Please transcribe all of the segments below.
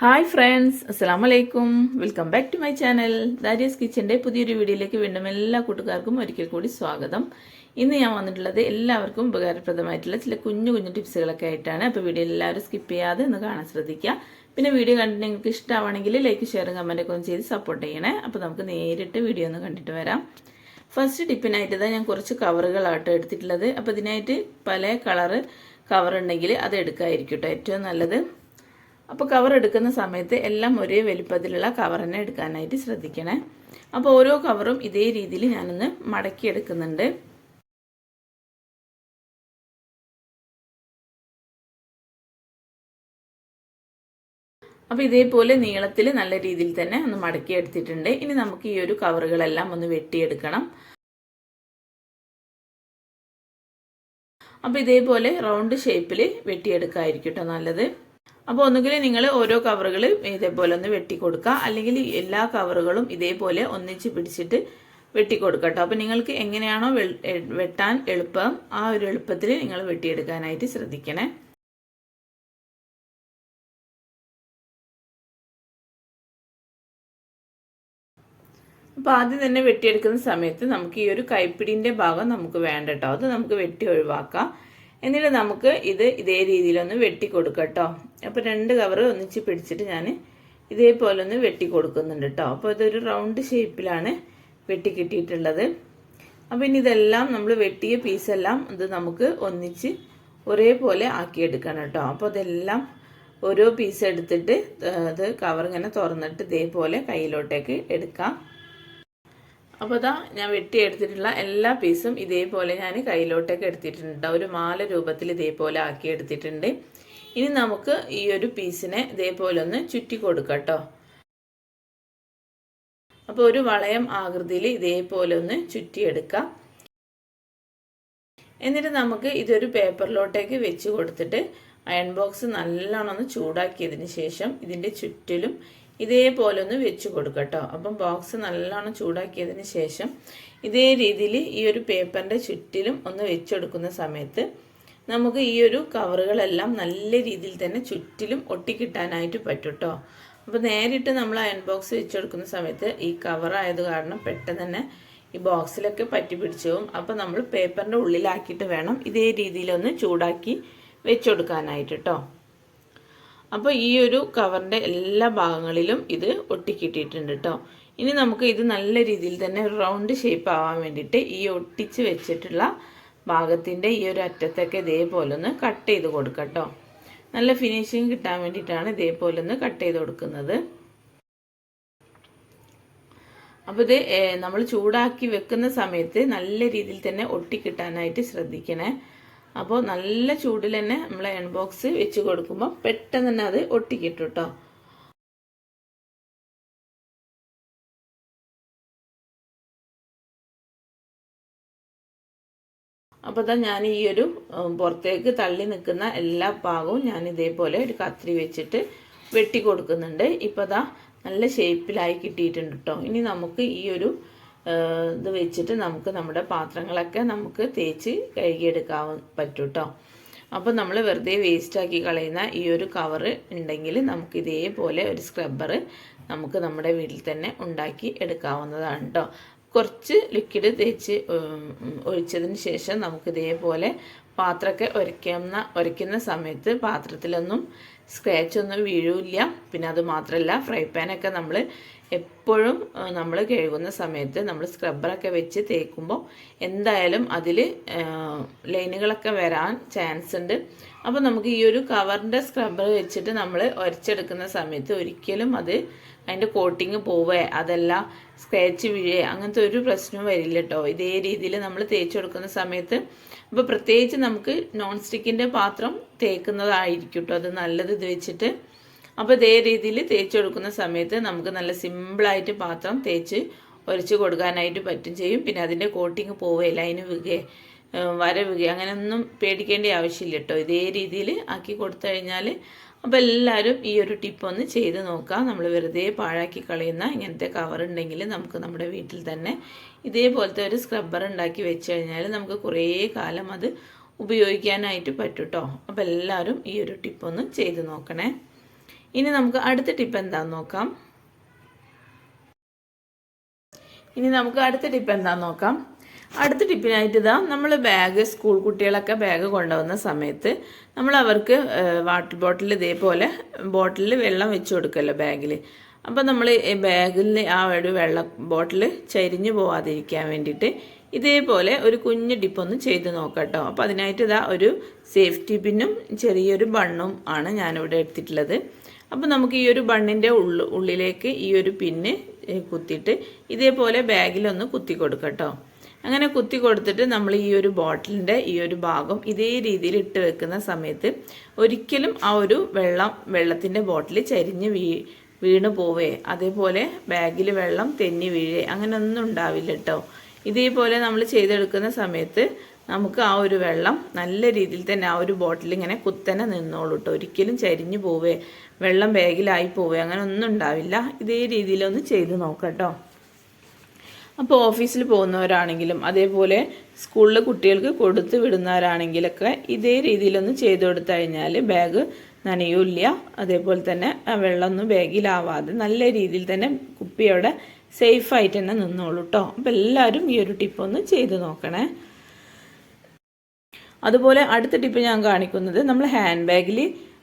Hi friends അസ്സാം വലൈക്കും welcome back to my channel Darius കിച്ചന്റെ പുതിയൊരു വീഡിയോയിലേക്ക് വീണ്ടും എല്ലാ കൂട്ടുകാർക്കും ഒരിക്കൽ കൂടി സ്വാഗതം. ഇന്ന് ഞാൻ വന്നിട്ടുള്ളത് എല്ലാവർക്കും ഉപകാരപ്രദമായിട്ടുള്ള ചില കുഞ്ഞു കുഞ്ഞു ടിപ്സുകളൊക്കെ ആയിട്ടാണ്. അപ്പോൾ വീഡിയോ എല്ലാവരും സ്കിപ്പ് ചെയ്യാതെ ഒന്ന് കാണാൻ ശ്രദ്ധിക്കുക. പിന്നെ വീഡിയോ കണ്ടിട്ട് നിങ്ങൾക്ക് ഇഷ്ടമാണെങ്കിൽ ലൈക്ക് ഷെയറും കമന്റൊക്കെ ഒന്ന് ചെയ്ത് സപ്പോർട്ട് ചെയ്യണേ. അപ്പോൾ നമുക്ക് നേരിട്ട് വീഡിയോ ഒന്ന് കണ്ടിട്ട് വരാം. ഫസ്റ്റ് ടിപ്പിനായിട്ട് ഇതാ ഞാൻ കുറച്ച് കവറുകളാട്ടോ എടുത്തിട്ടുള്ളത്. അപ്പോൾ ഇതിനായിട്ട് പല കളറ് കവർ ഉണ്ടെങ്കിൽ അത് എടുക്കാതിരിക്കും കേട്ടോ ഏറ്റവും നല്ലത്. അപ്പോൾ കവർ എടുക്കുന്ന സമയത്ത് എല്ലാം ഒരേ വലിപ്പത്തിലുള്ള കവർ തന്നെ എടുക്കാനായിട്ട് ശ്രദ്ധിക്കണേ. അപ്പോൾ ഓരോ കവറും ഇതേ രീതിയിൽ ഞാനൊന്ന് മടക്കി എടുക്കുന്നുണ്ട് അപ്പോൾ ഇതേപോലെ നീളത്തിൽ നല്ല രീതിയിൽ തന്നെ ഒന്ന് മടക്കി എടുത്തിട്ടുണ്ട് ഇനി നമുക്ക് ഈ ഒരു കവറുകളെല്ലാം ഒന്ന് വെട്ടിയെടുക്കണം. അപ്പോൾ ഇതേപോലെ റൗണ്ട് ഷേപ്പിൽ വെട്ടിയെടുക്കാമായിരിക്കും കേട്ടോ നല്ലത്. അപ്പോൾ ഒന്നുകിൽ നിങ്ങൾ ഓരോ കവറുകൾ ഇതേപോലെ ഒന്ന് വെട്ടി കൊടുക്കുക അല്ലെങ്കിൽ എല്ലാ കവറുകളും ഇതേപോലെ ഒന്നിച്ച് പിടിച്ചിട്ട് വെട്ടി കൊടുക്കുക കേട്ടോ അപ്പോൾ നിങ്ങൾക്ക് എങ്ങനെയാണോ വെട്ടാൻ എളുപ്പം ആ ഒരു എളുപ്പത്തിൽ നിങ്ങൾ വെട്ടിയെടുക്കാനായിട്ട് ശ്രദ്ധിക്കണേ. അപ്പോൾ ആദ്യം തന്നെ വെട്ടിയെടുക്കുന്ന സമയത്ത് നമുക്ക് ഈ ഒരു കൈപ്പിടിന്റെ ഭാഗം നമുക്ക് വേണ്ട കേട്ടോ അത് നമുക്ക് വെട്ടി ഒഴിവാക്കാം. എന്നിട്ട് നമുക്ക് ഇത് ഇതേ രീതിയിലൊന്ന് വെട്ടി കൊടുക്കാം കേട്ടോ. അപ്പോൾ രണ്ട് കവർ ഒന്നിച്ച് പിടിച്ചിട്ട് ഞാൻ ഇതേപോലെ ഒന്ന് വെട്ടി കൊടുക്കുന്നുണ്ട് കേട്ടോ. അപ്പോൾ ഇതൊരു റൗണ്ട് ഷേപ്പിലാണ് വെട്ടി കിട്ടിയിട്ടുള്ളത് അപ്പോൾ ഇനി ഇതെല്ലാം നമ്മൾ വെട്ടിയ പീസെല്ലാം ഇത് നമുക്ക് ഒന്നിച്ച് ഒരേപോലെ ആക്കിയെടുക്കണം കേട്ടോ. അപ്പോൾ അതെല്ലാം ഓരോ പീസ് എടുത്തിട്ട് അത് കവർ ഇങ്ങനെ തുറന്നിട്ട് ഇതേപോലെ കയ്യിലോട്ടേക്ക് എടുക്കാം. അപ്പോൾ ഇതാ ഞാൻ വെട്ടിയെടുത്തിട്ടുള്ള എല്ലാ പീസും ഇതേപോലെ ഞാൻ കയ്യിലോട്ടൊക്കെ എടുത്തിട്ടുണ്ട്. ഒരു മാല രൂപത്തിൽ ഇതേപോലെ ആക്കി എടുത്തിട്ടുണ്ട്. ഇനി നമുക്ക് ഈ ഒരു പീസിനെ ഇതേപോലെ ഒന്ന് ചുറ്റി കൊടുക്കാം കേട്ടോ അപ്പോൾ ഒരു വളയം ആകൃതിയിൽ ഇതേപോലെ ഒന്ന് ചുറ്റിയെടുക്കാം. എന്നിട്ട് നമുക്ക് ഇതൊരു പേപ്പറിലോട്ടേക്ക് വെച്ച് കൊടുത്തിട്ട് അയൺ ബോക്സ് നല്ലോണം ഒന്ന് ചൂടാക്കിയതിന് ശേഷം ഇതിന്റെ ചുറ്റിലും ഇതേപോലെ ഒന്ന് വെച്ച് കൊടുക്കട്ടോ അപ്പം ബോക്സ് നല്ലോണം ചൂടാക്കിയതിന് ശേഷം ഇതേ രീതിയിൽ ഈ ഒരു പേപ്പറിന്റെ ചുറ്റിലും ഒന്ന് വെച്ചെടുക്കുന്ന സമയത്ത് നമുക്ക് ഈ ഒരു കവറുകളെല്ലാം നല്ല രീതിയിൽ തന്നെ ചുറ്റിലും ഒട്ടിക്കിട്ടാനായിട്ട് പറ്റും കേട്ടോ അപ്പോൾ നേരിട്ട് നമ്മൾ അയൺ ബോക്സ് വെച്ചെടുക്കുന്ന സമയത്ത് ഈ കവറായത് കാരണം പെട്ടെന്ന് തന്നെ ഈ ബോക്സിലൊക്കെ പറ്റി പിടിച്ചു പോകും അപ്പോൾ നമ്മൾ പേപ്പറിന്റെ ഉള്ളിലാക്കിയിട്ട് വേണം ഇതേ രീതിയിലൊന്ന് ചൂടാക്കി വെച്ചെടുക്കാനായിട്ട് കേട്ടോ അപ്പോൾ ഈ ഒരു കവറിന്റെ എല്ലാ ഭാഗങ്ങളിലും ഇത് ഒട്ടിക്കിട്ടിട്ടുണ്ട് കേട്ടോ ഇനി നമുക്ക് ഇത് നല്ല രീതിയിൽ തന്നെ ഒരു റൗണ്ട് ഷേപ്പ് ആവാൻ വേണ്ടിയിട്ട് ഈ ഒട്ടിച്ച് വെച്ചിട്ടുള്ള ഭാഗത്തിന്റെ ഈ ഒരു അറ്റത്തൊക്കെ ഇതേപോലെ ഒന്ന് കട്ട് ചെയ്ത് കൊടുക്കട്ടോ കേട്ടോ നല്ല ഫിനിഷിങ് കിട്ടാൻ വേണ്ടിയിട്ടാണ് ഇതേപോലെ ഒന്ന് കട്ട് ചെയ്ത് കൊടുക്കുന്നത്. അപ്പോൾ ഇത് നമ്മൾ ചൂടാക്കി വെക്കുന്ന സമയത്ത് നല്ല രീതിയിൽ തന്നെ ഒട്ടിക്കിട്ടാനായിട്ട് ശ്രദ്ധിക്കണേ. അപ്പോൾ നല്ല ചൂടിൽ തന്നെ നമ്മൾ അയൺ ബോക്സ് വെച്ച് കൊടുക്കുമ്പോൾ പെട്ടെന്ന് തന്നെ അത് ഒട്ടിക്കിട്ടു കേട്ടോ അപ്പോൾ ഇതാ ഞാൻ ഈ ഒരു പുറത്തേക്ക് തള്ളി നിൽക്കുന്ന എല്ലാ ഭാഗവും ഞാൻ ഇതേപോലെ ഒരു കത്രി വെച്ചിട്ട് വെട്ടി കൊടുക്കുന്നുണ്ട്. ഇപ്പോൾ അതാ നല്ല ഷേപ്പിലായി കിട്ടിയിട്ടുണ്ട് കേട്ടോ ഇനി നമുക്ക് ഈ ഒരു ഇത് വെച്ചിട്ട് നമുക്ക് നമ്മുടെ പാത്രങ്ങളൊക്കെ നമുക്ക് തേച്ച് കഴുകിയെടുക്കാൻ പറ്റും കേട്ടോ അപ്പോൾ നമ്മൾ വെറുതെ വേസ്റ്റാക്കി കളയുന്ന ഈ ഒരു കവറ് ഉണ്ടെങ്കിൽ നമുക്ക് ഇതേപോലെ ഒരു സ്ക്രബ്ബർ നമുക്ക് നമ്മുടെ വീട്ടിൽ തന്നെ ഉണ്ടാക്കി എടുക്കാവുന്നതാണ് കേട്ടോ കുറച്ച് ലിക്വിഡ് തേച്ച് ഒഴിച്ചതിന് ശേഷം നമുക്ക് ഇതേപോലെ പാത്രമൊക്കെ ഉരയ്ക്കുന്ന ഉരയ്ക്കുന്ന സമയത്ത് പാത്രത്തിലൊന്നും സ്ക്രാച്ച് ഒന്നും വീഴില്ല. പിന്നെ അത് മാത്രമല്ല ഫ്രൈ പാനൊക്കെ നമ്മൾ എപ്പോഴും നമ്മൾ കഴുകുന്ന സമയത്ത് നമ്മൾ സ്ക്രബ്ബറൊക്കെ വെച്ച് തേക്കുമ്പോൾ എന്തായാലും അതിൽ ലൈനുകളൊക്കെ വരാൻ ചാൻസ് ഉണ്ട്. അപ്പോൾ നമുക്ക് ഈ ഒരു കവറിന്റെ സ്ക്രബ്ബർ വെച്ചിട്ട് നമ്മൾ ഉരച്ചെടുക്കുന്ന സമയത്ത് ഒരിക്കലും അത് അതിന്റെ കോട്ടിങ് പോവേ അതെല്ലാം സ്ക്രാച്ച് വീഴേ അങ്ങനത്തെ ഒരു പ്രശ്നവും വരില്ല കേട്ടോ ഇതേ രീതിയിൽ നമ്മൾ തേച്ച് കൊടുക്കുന്ന സമയത്ത് അപ്പോൾ പ്രത്യേകിച്ച് നമുക്ക് നോൺ സ്റ്റിക്കിന്റെ പാത്രം തേക്കുന്നതായിരിക്കും കേട്ടോ അത് നല്ലത് ഇത് വെച്ചിട്ട്. അപ്പോൾ ഇതേ രീതിയിൽ തേച്ച് കൊടുക്കുന്ന സമയത്ത് നമുക്ക് നല്ല സിമ്പിളായിട്ട് പാത്രം തേച്ച് ഒരച്ച് കൊടുക്കാനായിട്ട് പറ്റും ചെയ്യും. പിന്നെ അതിന്റെ കോട്ടിങ് പോവുകയില്ല അതിന് വികെ വര വികെ അങ്ങനെയൊന്നും പേടിക്കേണ്ട ആവശ്യമില്ല കേട്ടോ. ഇതേ രീതിയിൽ ആക്കി കൊടുത്തു കഴിഞ്ഞാൽ അപ്പോൾ എല്ലാവരും ഈ ഒരു ടിപ്പ് ഒന്ന് ചെയ്ത് നോക്കാം നമ്മൾ വെറുതെ പാഴാക്കി കളയുന്ന ഇങ്ങനത്തെ കവർ ഉണ്ടെങ്കിൽ നമുക്ക് നമ്മുടെ വീട്ടിൽ തന്നെ ഇതേപോലത്തെ ഒരു സ്ക്രബ്ബർ ഉണ്ടാക്കി വെച്ച് കഴിഞ്ഞാൽ നമുക്ക് കുറേ കാലം അത് ഉപയോഗിക്കാനായിട്ട് പറ്റും കേട്ടോ അപ്പോൾ എല്ലാവരും ഈ ഒരു ടിപ്പ് ഒന്ന് ചെയ്ത് നോക്കണേ. ഇനി നമുക്ക് അടുത്ത ടിപ്പ് എന്താണെന്ന് നോക്കാം. ഇനി നമുക്ക് അടുത്ത ടിപ്പ് എന്താണെന്ന് നോക്കാം. അടുത്ത ടിപ്പിനായിട്ട് ഇതാ നമ്മൾ ബാഗ് സ്കൂൾ കുട്ടികളൊക്കെ ബാഗ് കൊണ്ടുവന്ന സമയത്ത് നമ്മൾ അവർക്ക് വാട്ടർ ബോട്ടിൽ ഇതേപോലെ ബോട്ടിലിൽ വെള്ളം വെച്ച് കൊടുക്കുമല്ലോ ബാഗിൽ അപ്പോൾ നമ്മൾ ബാഗിൽ ആ ഒരു വെള്ളം ബോട്ടിൽ ചരിഞ്ഞു പോവാതിരിക്കാൻ വേണ്ടിയിട്ട് ഇതേപോലെ ഒരു കുഞ്ഞ് ടിപ്പൊന്ന് ചെയ്ത് നോക്കട്ടോ. അപ്പോൾ അതിനായിട്ട് ഇതാ ഒരു സേഫ്റ്റി പിന്നും ചെറിയൊരു ബണ്ണും ആണ് ഞാനിവിടെ എടുത്തിട്ടുള്ളത്. അപ്പോൾ നമുക്ക് ഈ ഒരു ബണ്ണിന്റെ ഉള്ളു ഉള്ളിലേക്ക് ഈ ഒരു പിന്ന് കുത്തിയിട്ട് ഇതേപോലെ ബാഗിലൊന്ന് കുത്തി കൊടുക്കട്ടോ. അങ്ങനെ കുത്തി കൊടുത്തിട്ട് നമ്മൾ ഈ ഒരു ബോട്ടിലിന്റെ ഈ ഒരു ഭാഗം ഇതേ രീതിയിൽ ഇട്ട് വെക്കുന്ന സമയത്ത് ഒരിക്കലും ആ ഒരു വെള്ളം വെള്ളത്തിന്റെ ബോട്ടിൽ ചരിഞ്ഞ് വീ വീണ് പോവേ. അതേപോലെ ബാഗിൽ വെള്ളം തെന്നി വീഴേ. അങ്ങനെ ഒന്നും ഉണ്ടാവില്ല കേട്ടോ. ഇതേപോലെ നമ്മൾ ചെയ്തെടുക്കുന്ന സമയത്ത് നമുക്ക് ആ ഒരു വെള്ളം നല്ല രീതിയിൽ തന്നെ ആ ഒരു ബോട്ടിൽ ഇങ്ങനെ കുത്തനെ നിന്നോളൂ കേട്ടോ. ഒരിക്കലും ചരിഞ്ഞു പോവേ. വെള്ളം ബാഗിലായി പോവേ. അങ്ങനെ ഒന്നും ഉണ്ടാവില്ല. ഇതേ രീതിയിലൊന്ന് ചെയ്ത് നോക്കാം കേട്ടോ. അപ്പോൾ ഓഫീസിൽ പോകുന്നവരാണെങ്കിലും അതേപോലെ സ്കൂളിൽ കുട്ടികൾക്ക് കൊടുത്ത് വിടുന്നവരാണെങ്കിലൊക്കെ ഇതേ രീതിയിലൊന്ന് ചെയ്തു കൊടുത്തു കഴിഞ്ഞാൽ ബാഗ് നനയൂല്ല അതേപോലെ തന്നെ വെള്ളമൊന്നും ബാഗിലാവാതെ നല്ല രീതിയിൽ തന്നെ കുപ്പി അവിടെ സേഫായിട്ട് തന്നെ നിന്നോളൂ കേട്ടോ അപ്പോൾ എല്ലാവരും ഈ ഒരു ടിപ്പ് ഒന്ന് ചെയ്ത് നോക്കണേ. അതുപോലെ അടുത്ത ടിപ്പ് ഞാൻ കാണിക്കുന്നത് നമ്മൾ ഹാൻഡ് ബാഗിൽ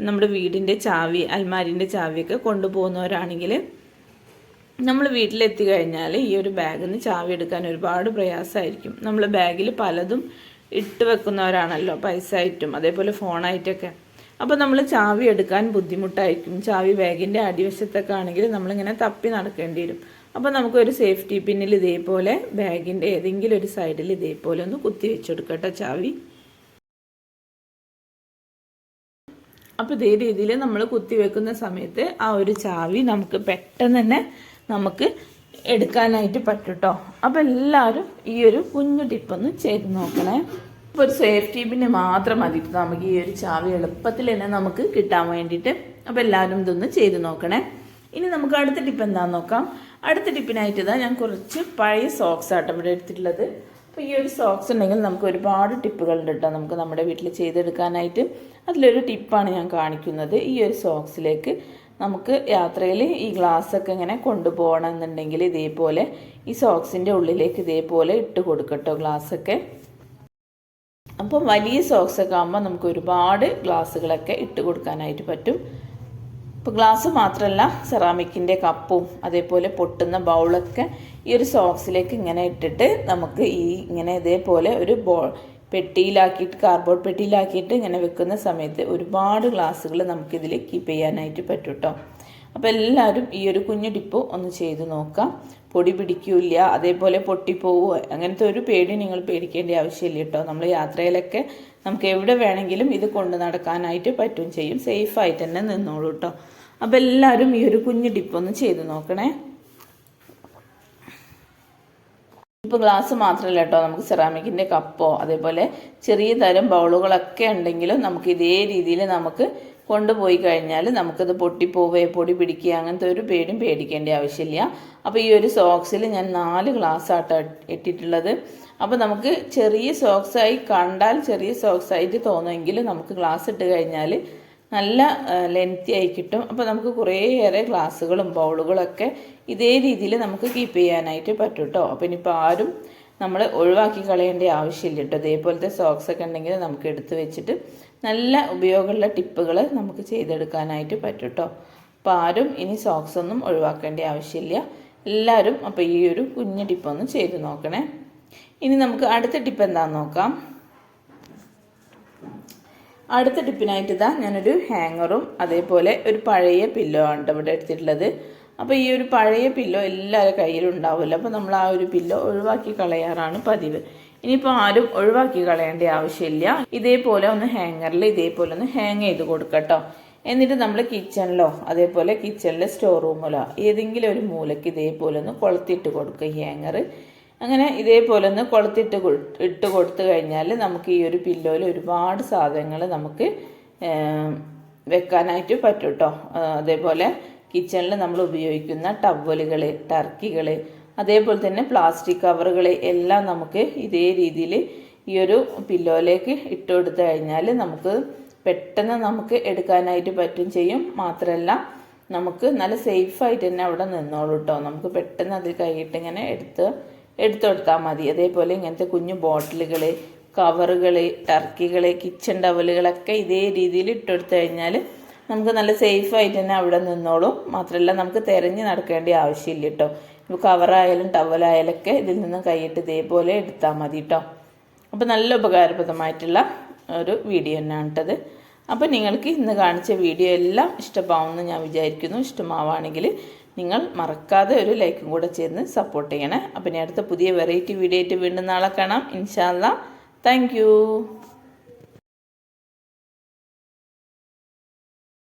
നമ്മുടെ വീടിന്റെ ചാവി അൽമാരിന്റെ ചാവിയൊക്കെ കൊണ്ടുപോകുന്നവരാണെങ്കിൽ നമ്മൾ വീട്ടിലെത്തി കഴിഞ്ഞാൽ ഈ ഒരു ബാഗിൽ നിന്ന് ചാവി എടുക്കാൻ ഒരുപാട് പ്രയാസമായിരിക്കും. നമ്മൾ ബാഗിൽ പലതും ഇട്ട് വെക്കുന്നവരാണല്ലോ പൈസ ആയിട്ടും അതേപോലെ ഫോണായിട്ടൊക്കെ. അപ്പോൾ നമ്മൾ ചാവി എടുക്കാൻ ബുദ്ധിമുട്ടായിരിക്കും. ചാവി ബാഗിന്റെ അടിവശത്തൊക്കെ ആണെങ്കിൽ നമ്മളിങ്ങനെ തപ്പി നടക്കേണ്ടി വരും. അപ്പോൾ നമുക്കൊരു സേഫ്റ്റി പിന്നിൽ ഇതേപോലെ ബാഗിന്റെ ഏതെങ്കിലും ഒരു സൈഡിൽ ഇതേപോലെ ഒന്ന് കുത്തി വെച്ചെടുക്കട്ടെ ചാവി. അപ്പോൾ ഇതേ രീതിയിൽ നമ്മൾ കുത്തി വെക്കുന്ന സമയത്ത് ആ ഒരു ചാവി നമുക്ക് പെട്ടെന്ന് തന്നെ നമുക്ക് എടുക്കാനായിട്ട് പറ്റും കേട്ടോ അപ്പോൾ എല്ലാവരും ഈ ഒരു കുഞ്ഞു ടിപ്പൊന്ന് ചെയ്ത് നോക്കണേ. ഇപ്പോൾ ഒരു സേഫ്റ്റി പിന്നെ മാത്രം മതി നമുക്ക് ഈ ഒരു ചാവി എളുപ്പത്തിൽ തന്നെ നമുക്ക് കിട്ടാൻ വേണ്ടിയിട്ട്. അപ്പോൾ എല്ലാവരും ഇതൊന്ന് ചെയ്ത് നോക്കണേ. ഇനി നമുക്ക് അടുത്ത ടിപ്പ് എന്താണെന്ന് നോക്കാം. അടുത്ത ടിപ്പിനായിട്ട് ഇതാ ഞാൻ കുറച്ച് പഴയ സോക്സ് ആട്ടം ഇവിടെ എടുത്തിട്ടുള്ളത്. അപ്പോൾ ഈ ഒരു സോക്സ് ഉണ്ടെങ്കിൽ നമുക്ക് ഒരുപാട് ടിപ്പുകളുണ്ട് കേട്ടോ നമുക്ക് നമ്മുടെ വീട്ടിൽ ചെയ്തെടുക്കാനായിട്ട്. അതിലൊരു ടിപ്പാണ് ഞാൻ കാണിക്കുന്നത്. ഈ ഒരു സോക്സിലേക്ക് നമുക്ക് യാത്രയിൽ ഈ ഗ്ലാസ്സൊക്കെ ഇങ്ങനെ കൊണ്ടുപോകണം എന്നുണ്ടെങ്കിൽ ഇതേപോലെ ഈ സോക്സിന്റെ ഉള്ളിലേക്ക് ഇതേപോലെ ഇട്ട് കൊടുക്കട്ടോ ഗ്ലാസ്സൊക്കെ. അപ്പം വലിയ സോക്സൊക്കെ ആകുമ്പോൾ നമുക്ക് ഒരുപാട് ഗ്ലാസ്സുകളൊക്കെ ഇട്ട് കൊടുക്കാനായിട്ട് പറ്റും. ഇപ്പോൾ ഗ്ലാസ് മാത്രമല്ല സെറാമിക്കിന്റെ കപ്പും അതേപോലെ പൊട്ടുന്ന ബൗളൊക്കെ ഈ ഒരു സോക്സിലേക്ക് ഇങ്ങനെ ഇട്ടിട്ട് നമുക്ക് ഈ ഇങ്ങനെ ഇതേപോലെ ഒരു ബോ പെട്ടിയിലാക്കിയിട്ട് കാർഡ്ബോർഡ് പെട്ടിയിലാക്കിയിട്ട് ഇങ്ങനെ വെക്കുന്ന സമയത്ത് ഒരുപാട് ഗ്ലാസ്സുകൾ നമുക്കിതിൽ കീപ്പ് ചെയ്യാനായിട്ട് പറ്റും കേട്ടോ അപ്പോൾ എല്ലാവരും ഈ ഒരു കുഞ്ഞു ടിപ്പ് ഒന്ന് ചെയ്ത് നോക്കാം. പൊടി പിടിക്കില്ല അതേപോലെ പൊട്ടിപ്പോവുക അങ്ങനത്തെ ഒരു പേടി നിങ്ങൾ പേടിക്കേണ്ട ആവശ്യമില്ല കേട്ടോ നമ്മൾ യാത്രയിലൊക്കെ നമുക്ക് എവിടെ വേണമെങ്കിലും ഇത് കൊണ്ട് നടക്കാനായിട്ട് പറ്റും ചെയ്യും. സേഫായിട്ട് തന്നെ നിന്നോളൂ കേട്ടോ അപ്പോൾ എല്ലാവരും ഈ ഒരു കുഞ്ഞു ടിപ്പ് ഒന്ന് ചെയ്ത് നോക്കണേ. ഇപ്പോൾ ഗ്ലാസ് മാത്രമല്ല കേട്ടോ നമുക്ക് സെറാമിക്കിന്റെ കപ്പോ അതേപോലെ ചെറിയ തരം ബൗളുകളൊക്കെ ഉണ്ടെങ്കിലും നമുക്ക് ഇതേ രീതിയിൽ നമുക്ക് കൊണ്ടുപോയി കഴിഞ്ഞാൽ നമുക്കത് പൊട്ടിപ്പോവേ പൊടി പിടിക്കുക അങ്ങനത്തെ ഒരു പേടിയും പേടിക്കേണ്ട ആവശ്യമില്ല. അപ്പോൾ ഈ ഒരു സോക്സിൽ ഞാൻ നാല് ഗ്ലാസ് ആട്ടോ ഇട്ടിട്ടുള്ളത്. അപ്പോൾ നമുക്ക് ചെറിയ സോക്സായി കണ്ടാൽ ചെറിയ സോക്സായിട്ട് തോന്നുമെങ്കിൽ നമുക്ക് ഗ്ലാസ് ഇട്ട് കഴിഞ്ഞാൽ നല്ല ലെങ്തി ആയി കിട്ടും. അപ്പോൾ നമുക്ക് കുറേയേറെ ഗ്ലാസ്സുകളും ബൗളുകളൊക്കെ ഇതേ രീതിയിൽ നമുക്ക് കീപ്പ് ചെയ്യാനായിട്ട് പറ്റും കേട്ടോ അപ്പോൾ ഇനിയിപ്പോൾ ആരും നമ്മൾ ഒഴിവാക്കി കളയേണ്ട ആവശ്യമില്ല കേട്ടോ ഇതേപോലത്തെ സോക്സ് ഒക്കെ ഉണ്ടെങ്കിൽ നമുക്ക് എടുത്ത് വെച്ചിട്ട് നല്ല ഉപയോഗമുള്ള ടിപ്പുകൾ നമുക്ക് ചെയ്തെടുക്കാനായിട്ട് പറ്റും കേട്ടോ അപ്പോൾ ആരും ഇനി സോക്സ് ഒന്നും ഒഴിവാക്കേണ്ട ആവശ്യമില്ല. എല്ലാവരും അപ്പോൾ ഈ ഒരു കുഞ്ഞു ടിപ്പൊന്ന് ചെയ്ത് നോക്കണേ. ഇനി നമുക്ക് അടുത്ത ടിപ്പ് എന്താണെന്ന് നോക്കാം. അടുത്ത ടിപ്പിനായിട്ട് ഇതാ ഞാനൊരു ഹാങ്ങറും അതേപോലെ ഒരു പഴയ പില്ലോ ആണ് ഇവിടെ എടുത്തിട്ടുള്ളത്. അപ്പോൾ ഈ ഒരു പഴയ പില്ലോ എല്ലാവരുടെ കയ്യിലും ഉണ്ടാവില്ല അപ്പോൾ നമ്മൾ ആ ഒരു പില്ലോ ഒഴിവാക്കി കളയാറാണ് പതിവ്. ഇനിയിപ്പോൾ ആരും ഒഴിവാക്കി കളയേണ്ട ആവശ്യമില്ല. ഇതേപോലെ ഒന്ന് ഹാങ്ങറിൽ ഇതേപോലെ ഒന്ന് ഹാങ് ചെയ്ത് കൊടുക്കട്ടോ. എന്നിട്ട് നമ്മൾ കിച്ചണിലോ അതേപോലെ കിച്ചണിലെ സ്റ്റോർ റൂമിലോ ഏതെങ്കിലും ഒരു മൂലയ്ക്ക് ഇതേപോലെ ഒന്ന് കൊളുത്തിട്ട് കൊടുക്കുക ഈ ഹാങ്ങർ അങ്ങനെ ഇതേപോലെ ഒന്ന് കൊളുത്തിട്ട് ഇട്ട് കൊടുത്തു കഴിഞ്ഞാൽ നമുക്ക് ഈ ഒരു പില്ലോയിൽ ഒരുപാട് സാധനങ്ങൾ നമുക്ക് വെക്കാനായിട്ട് പറ്റും കേട്ടോ അതേപോലെ കിച്ചണിൽ നമ്മൾ ഉപയോഗിക്കുന്ന ടവലുകൾ ടർക്കികൾ അതേപോലെ തന്നെ പ്ലാസ്റ്റിക് കവറുകൾ എല്ലാം നമുക്ക് ഇതേ രീതിയിൽ ഈ ഒരു പില്ലോയിലേക്ക് ഇട്ട് കൊടുത്തു കഴിഞ്ഞാൽ നമുക്ക് പെട്ടെന്ന് നമുക്ക് എടുക്കാനായിട്ട് പറ്റും ചെയ്യും. മാത്രമല്ല നമുക്ക് നല്ല സേഫായിട്ട് തന്നെ അവിടെ നിന്നോളൂ കേട്ടോ നമുക്ക് പെട്ടെന്ന് അത് കൈയിട്ട് ഇങ്ങനെ എടുത്ത് എടുത്തെടുത്താൽ മതി. അതേപോലെ ഇങ്ങനത്തെ കുഞ്ഞു ബോട്ടിലുകൾ കവറുകൾ ടർക്കികൾ കിച്ചൺ ടവലുകളൊക്കെ ഇതേ രീതിയിൽ ഇട്ടെടുത്തു കഴിഞ്ഞാൽ നമുക്ക് നല്ല സേഫായിട്ട് തന്നെ അവിടെ നിന്നോളും. മാത്രമല്ല നമുക്ക് തിരഞ്ഞ് നടക്കേണ്ട ആവശ്യമില്ല കേട്ടോ ഇപ്പോൾ കവറായാലും ടവലായാലൊക്കെ ഇതിൽ നിന്ന് കൈയിട്ട് ഇതേപോലെ എടുത്താൽ മതി കേട്ടോ അപ്പോൾ നല്ല ഉപകാരപ്രദമായിട്ടുള്ള ഒരു വീഡിയോ തന്നെയാണ് കേട്ടത് അപ്പോൾ നിങ്ങൾക്ക് ഇന്ന് കാണിച്ച വീഡിയോ എല്ലാം ഇഷ്ടമാവുമെന്ന് ഞാൻ വിചാരിക്കുന്നു. ഇഷ്ടമാവുകയാണെങ്കിൽ നിങ്ങൾ മറക്കാതെ ഒരു ലൈക്കും കൂടെ ചേർന്ന് സപ്പോർട്ട് ചെയ്യണേ. അപ്പം ഇനി അടുത്ത പുതിയ വെറൈറ്റി വീഡിയോ ആയിട്ട് വീണ്ടും നാളെ കാണാം. ഇൻഷാല്ല താങ്ക്